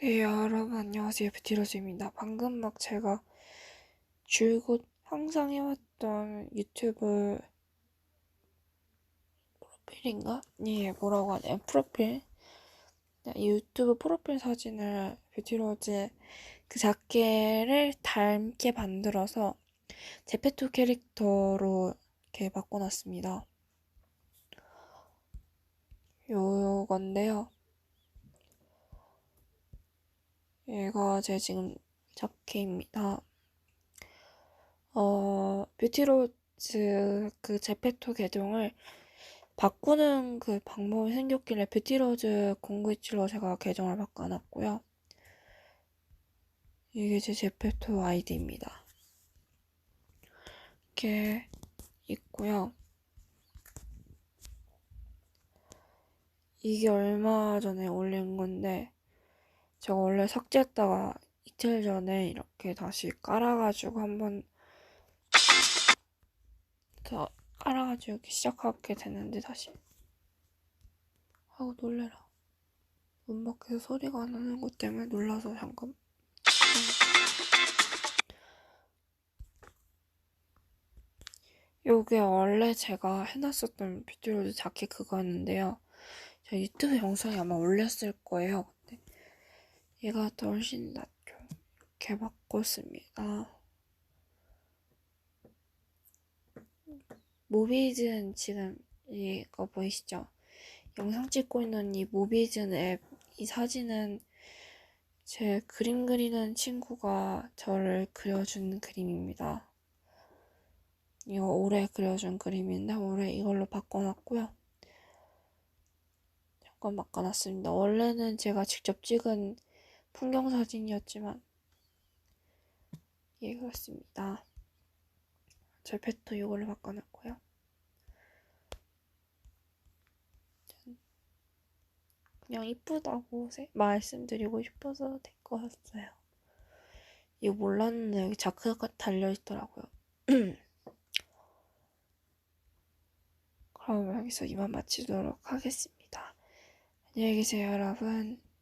네, 여러분 안녕하세요. 뷰티로즈입니다. 방금 막 제가 줄곧 항상 해왔던 유튜브 프로필인가? 예, 뭐라고 하냐? 프로필. 네, 이 유튜브 프로필 사진을 뷰티로즈 그 자켓을 닮게 만들어서 제페토 캐릭터로 이렇게 바꿔놨습니다. 요건데요. 얘가 제 지금 자켓입니다. 어, 뷰티로즈 그 제페토 계정을 바꾸는 그 방법이 생겼길래 뷰티로즈 0927로 제가 계정을 바꿔놨고요. 이게 제 제페토 아이디입니다. 이렇게 있고요. 이게 얼마 전에 올린 건데 제가 원래 삭제했다가 이틀 전에 이렇게 다시 깔아가지고 한번 더 깔아가지고 이렇게 시작하게 되는데 다시. 아우 놀래라. 문 밖에서 소리가 나는 것 때문에 놀라서 잠깐 요게 원래 제가 해놨었던 뷰티로즈 자켓 그거였는데요. 제가 유튜브 영상에 아마 올렸을 거예요 얘가 더 훨씬 낫죠 이렇게 바꿨습니다 모비즌 지금 이거 보이시죠? 영상 찍고 있는 이 모비즌 앱 이 사진은 제 그림 그리는 친구가 저를 그려준 그림입니다. 이거 올해 그려준 그림인데 올해 이걸로 바꿔놨고요. 잠깐 바꿔놨습니다. 원래는 제가 직접 찍은 풍경 사진이었지만 예 그렇습니다. 제 페토 이걸로 바꿔놨고요. 그냥 이쁘다고 말씀드리고 싶어서 데리고 왔어요. 이거 몰랐는데 여기 자크가 달려있더라고요. 그럼 여기서 이만 마치도록 하겠습니다. 안녕히 계세요, 여러분.